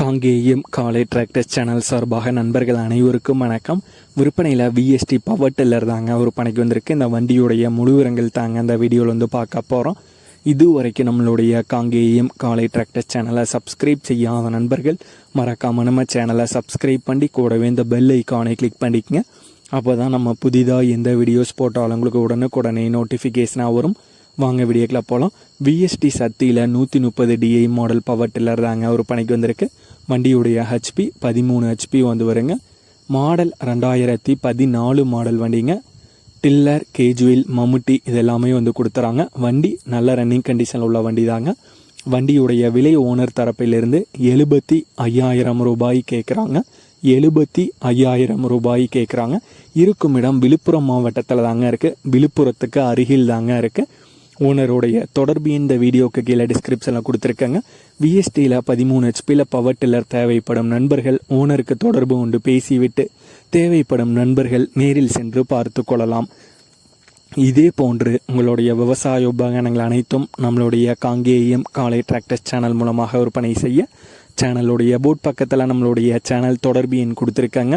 காங்கேயம் காலை tractor channel சார்பாக நண்பர்கள் அனைவருக்கும் வணக்கம். விற்பனையில் விஎஸ்டி பவர் டில்லர் தாங்க விற்பனைக்கு வந்திருக்கு. இந்த வண்டியுடைய முழுவிரங்கள் தாங்க இந்த வீடியோவில் வந்து பார்க்க போகிறோம் இது வரைக்கும் நம்மளுடைய காங்கேயம் காலை டிராக்டர் சேனலை சப்ஸ்கிரைப் செய்யாத நண்பர்கள் மறக்காமல் நம்ம சேனலை சப்ஸ்கிரைப் பண்ணி கூடவே இந்த பெல் ஐக்கானை கிளிக் பண்ணிக்கங்க. அப்போ தான் நம்ம புதிதாக எந்த வீடியோஸ் போட்டாலும் உங்களுக்கு உடனுக்குடனே நோட்டிஃபிகேஷனாக வரும். வாங்க வீடியோக்கில் போகலாம் விஎஸ்டி சக்தியில் நூற்றி முப்பது டிஐ மாடல் பவர் டில்லர் தாங்க ஒரு பணிக்கு வந்திருக்கு. வண்டியுடைய ஹெச்பி பதிமூணு ஹெச்பி வந்து வருங்க. மாடல் ரெண்டாயிரத்தி பதினாலு மாடல் வண்டிங்க. டில்லர் கேஜுவில் மம்முட்டி இதெல்லாமே வந்து கொடுத்துறாங்க. வண்டி நல்ல ரன்னிங் கண்டிஷனில் உள்ள வண்டி தாங்க வண்டியுடைய விலை ஓனர் தரப்பிலிருந்து எழுபத்தி ஐயாயிரம் ரூபாய் கேட்குறாங்க எழுபத்தி ஐயாயிரம் ரூபாய் கேட்குறாங்க இருக்கும் இடம் விழுப்புரம் மாவட்டத்தில் தாங்க இருக்குது விழுப்புரத்துக்கு அருகில் தாங்க இருக்குது ஓனருடைய தொடர்பு இந்த வீடியோக்கு கீழே டிஸ்கிரிப்ஷனில் கொடுத்துருக்கேங்க. விஎஸ்டியில் பதிமூணு ஹெச்பியில் பவர் டில்லர் தேவைப்படும் நண்பர்கள் ஓனருக்கு தொடர்பு கொண்டு பேசிவிட்டு தேவைப்படும் நண்பர்கள் நேரில் சென்று பார்த்து கொள்ளலாம். இதே போன்று உங்களுடைய விவசாய உபகரணங்கள் அனைத்தும் நம்மளுடைய காங்கேயம் காலை டிராக்டர்ஸ் சேனல் மூலமாக விற்பனை செய்ய சேனலுடைய போட் பக்கத்தில் நம்மளுடைய சேனல் தொடர்பு எண் கொடுத்துருக்காங்க.